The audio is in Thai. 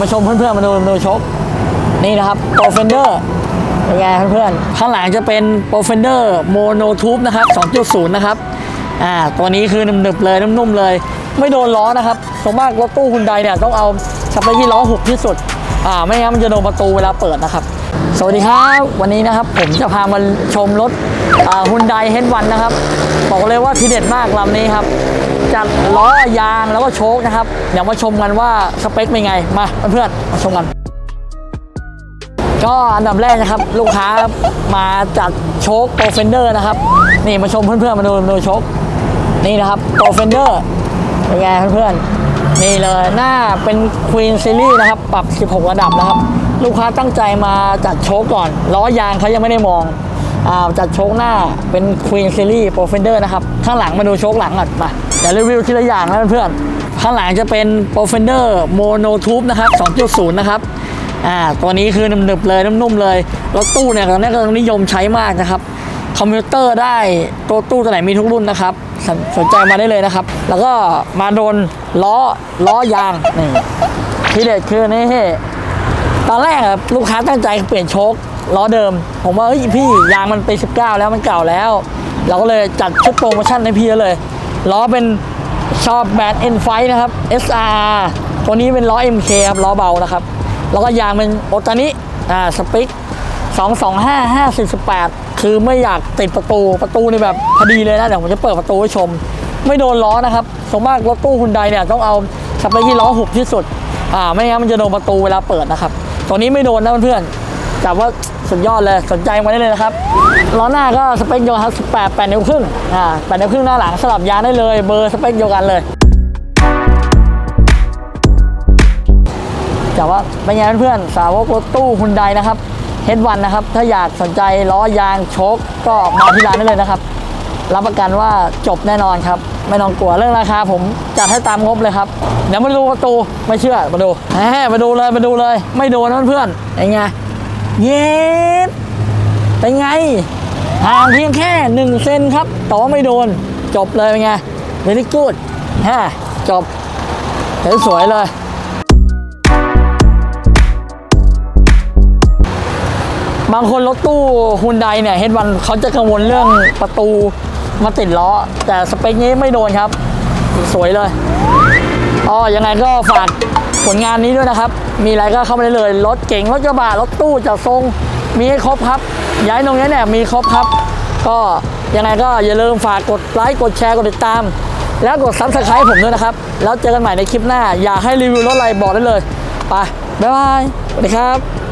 มาชมเพื่อนๆมาดูมาดูชกนี่นะครับโปรเฟนเดอร์เป็นไงเพื่อนๆข้างหลังจะเป็นโปรเฟนเดอร์โมโนทูบนะครับ 2.0 นะครับอ่าตัวนี้คือหนึบๆเลยนุ่มๆเลย ไม่โดนล้อนะครับส่วนมากรถตู้คุณใดเนี่ยต้องเอาสเปคที่ล้อหุบที่สุดอ่าไม่งั้นมันจะโดนประตูเวลาเปิดนะครับ สวัสดีครับวันนี้นะครับผมจะพามาชมรถฮุนไดเฮดวันนะครับ บอกเลยว่าทีเด็ดมากลำนี้ครับจัดล้อยางแล้วก็โชคนะครับเดี๋ยวมาชมกันว่าสเปคเป็นไงมาเพื่อนๆมาชมกัน ก็อันดับแรกนะครับลูกค้ามาจัดโชคโปรเฟนเดอร์นะครับนี่มาชมเพื่อนๆมาดูมาดูโชคนี่นะครับโปรเฟนเดอร์เป็นไงเพื่อนๆนี่เลยหน้าเป็นควีนซีรีส์นะครับปรับ 16 ระดับนะครับ ลูกค้าตั้งใจมาจัดโชคก่อนล้อยางเขายังไม่ได้มองอ่าจัดโชคหน้าเป็นควีนซีรีส์โปรเฟนเดอร์นะครับ ข้างหลังมาดูโชคหลังก่อนมาเดี๋ยวรีวิวทีละอย่างนะเพื่อนๆข้างหลังจะเป็นโปรเฟนเดอร์โมโนทูบนะครับ 2.0 นะครับอ่าตัวนี้คือหนึบๆเลยนุ่มๆเลยรถตู้เนี่ยตอนนี้กำลังนิยมใช้มากนะครับคอมพิวเตอร์ได้ตัวตู้ตัวไหนมีทุกรุ่นนะครับ สนสนใจมาได้เลยนะครับ แล้วก็มาโดนล้อล้อยางนี่ทีเด็ดคือนี่ ตอนแรกอะลูกค้าตั้งใจเปลี่ยนโชคล้อเดิม ผมว่าเฮ้ยพี่ยางมันเปี19 แล้วมันเก่าแล้ว เราก็เลยจัดชุดโปรโมชั่นให้พี่เลยล้อเป็นชอบแบรนด์ N5 นะครับ SR ตัวนี้เป็นล้อ MK ครับล้อเบานะครับ แล้วก็ยางเป็นโอตานิอ่าสปิก225 548 คือไม่อยากติดประตูประตูนี่แบบพอดีเลยนะเดี๋ยวผมจะเปิดประตูให้ชม ไม่โดนล้อนะครับส่วนมากรถตู้ฮุนไดเนี่ยต้องเอาสเปคที่ล้อหุบที่สุดอ่าไม่งั้นมันจะโดนประตูเวลาเปิดนะครับ ตัวนี้ไม่โดนนะเพื่อนๆจับว่าสุดยอดเลยสนใจมาได้เลยนะครับล้อหน้าก็สเปคเดียวกันครับ18 8นิ้วครึ่งอ่า8นิ้วครึ่งหน้าหลังสลับยางได้เลยเบอร์สเปคเดียวกันเลยแต่ว่าเป็นไงเพื่อนๆสาวกรถตู้ฮุนไดนะครับเฮดวันนะครับ ถ้าอยากสนใจล้อยางโชคก็มาที่ร้านได้เลยนะครับ รับประกันว่าจบแน่นอนครับ ไม่ต้องกลัวเรื่องราคาผมจัดให้ตามงบเลยครับเดี๋ยวมาดูประตูไม่เชื่อมาดูแหมมาดูเลยมาดูเลย ไม่โดนนะเพื่อนๆเป็นไงเย็บเป็นไงห่างเพียงแค่1เซนครับแต่ว่าไม่โดน จบเลยเป็นไง very good ฮะจบสวยๆเลยบางคนรถตู้ฮุนไดเนี่ยเฮดวันเขาจะกังวลเรื่องประตู มาติดล้อ แต่สเปคนี้ไม่โดนครับ สวยเลยอ๋อยังไงก็ฝากผลงานนี้ด้วยนะครับ มีอะไรก็เข้ามาได้เลย รถเก๋งรถกระบะรถตู้จัดทรง มีให้ครบครับ ย้ายตรงนี้เนี่ยมีครบครับ ก็ยังไงก็อย่าลืมฝากกดไลค์กดแชร์กดติดตาม แล้วกดซับสไครต์ผมด้วยนะครับ แล้วเจอกันใหม่ในคลิปหน้า อยากให้รีวิวรถอะไรบอกได้เลย ไป บ๊ายบาย สวัสดีครับ